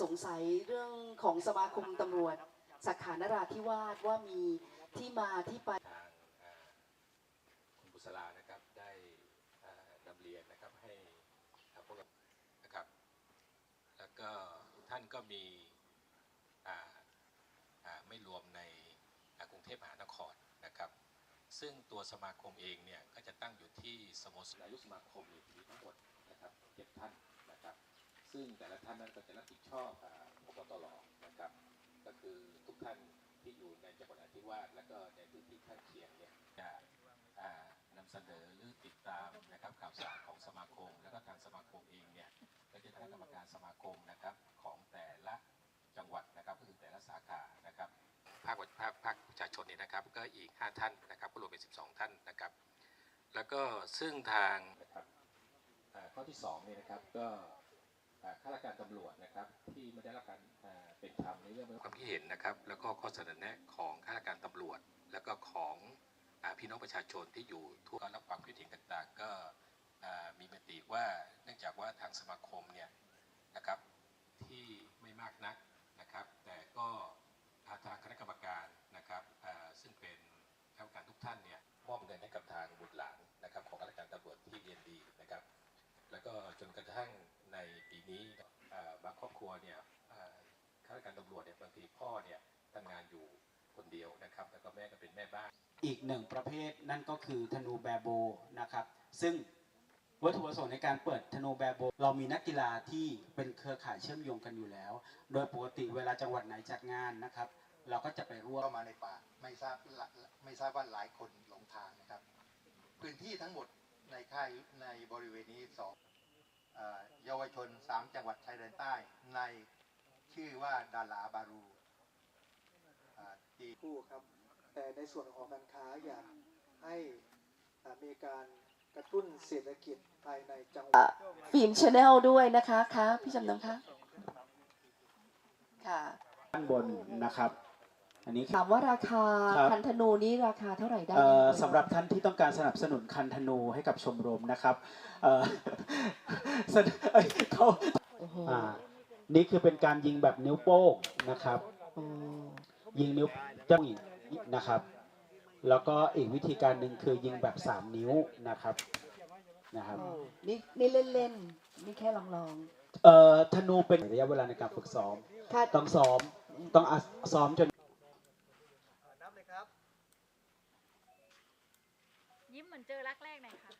สงสัยเรื่องของสมาคมตำรวจสาขานราธิวาสว่ามีที่มาที่ไปทางเอ่อคุณบุษรานะครับได้เอ่อนำเรียนนะครับให้เอ่อพวกเรานะครับ แล้วก็ท่านก็มีอ่าอ่าไม่รวมในอ่ากรุงเทพมหานครนะครับ ซึ่งตัวสมาคมเองเนี่ยก็จะตั้งอยู่ที่สโมสรนายกสมาคมมีมีทั้งหมดนะครับเจ็ดท่านนะครับ ซึ่งแต่ละท่านนั้นก็จะรับผิดชอบอ่าพบตรนะครับ ก็คือทุกท่านที่อยู่ในจังหวัดนราธิวาสและก็ในพื้นที่ข้างเคียงเนี่ยจะนำเสนอหรือติดตามนะครับข่าวสารของสมาคม แล้วก็ทางสมาคมเองเนี่ยก็จะตั้งกรรมการสมาคมนะครับของแต่ละจังหวัดนะครับก็คือแต่ละสาขานะครับภาคภาคภาคประชาชนเนี่ยนะครับ ก็อีก 5 ท่านนะครับก็รวมเป็น 12 ท่านนะครับ แล้วก็ซึ่งทางนะครับข้อที่2เนี่ยนะครับก็ ข้าราชการตำรวจนะครับที่ไม่ได้รับการเป็นธรรมในเรื่องความคิดเห็นนะครับ แล้วก็ข้อเสนอแนะของข้าราชการตำรวจ แล้วก็ของอพี่น้องประชาชนที่อยู่ทั่วรับความคิดเห็นต่าง ๆ ก็มีมติว่าเนื่องจากว่าทางสมาคมเนี่ยนะครับที่ไม่มากนักนะครับ แต่ก็ทางคณะกรรมการนะครับซึ่งเป็นคณะกรรมการทุกท่านเนี่ยมอบเงินให้กับทางบุตรหลานนะครับของข้าราชการตำรวจที่เรียนดีนะครับ แล้วก็จนกระทั่งในปีนี้เอ่อบางครอบครัว เนี่ยเอ่อข้าราชการตำรวจเนี่ยบางทีพ่อเนี่ยทำงานอยู่คนเดียวนะครับ แล้วก็แม่ก็เป็นแม่บ้าน อีกหนึ่งประเภทนั่นก็คือธนูแบร์โบนะครับ ซึ่งวัตถุประสงค์ในการเปิดธนูแบร์โบ เรามีนักกีฬาที่เป็นเครือข่ายเชื่อมโยงกันอยู่แล้ว โดยปกติเวลาจังหวัดไหนจัดงานนะครับ เราก็จะไปร่วมเข้ามาในป่าไม่ทราบละไม่ทราบว่าหลายคนหลงทางนะครับ พื้นที่ทั้งหมดในค่ายในบริเวณนี้สอง เอ่อเยาวชนสามจังหวัดชายแดนใต้ในชื่อว่าดาลาบารูอ่าที่คู่ครับ แต่ในส่วนของการค้าอยากให้อ่ามีการกระตุ้นเศรษฐกิจภายในจังหวัดฟิล์มชาแนลด้วยนะคะคะพี่จำนงคะค่ะด้านบนนะครับ อันนี้คือถามว่าราคาครับ คันธนูนี้ราคาเท่าไหร่ได้เอ่อยังไงสำหรับท่านที่ต้องการสนับสนุนคันธนูให้กับชมรมนะครับเอ่อสนเอ้ยเขาโอ้โหอ่านี่คือเป็นการยิงแบบนิ้วโป้งนะครับ โอ้ยิงนิ้วจ้องนะครับ แล้วก็อีกวิธีการหนึ่งคือยิงแบบ 3 นิ้วนะครับนะครับนี่นี่เล่นๆนี่แค่ลองเอ่อธนูเป็นระยะเวลาในการฝึกซ้อม ๆค่ะ ต้องซ้อมต้องอะซ้อมจน ยิ้มเหมือนเจอรักแรกหน่อยค่ะ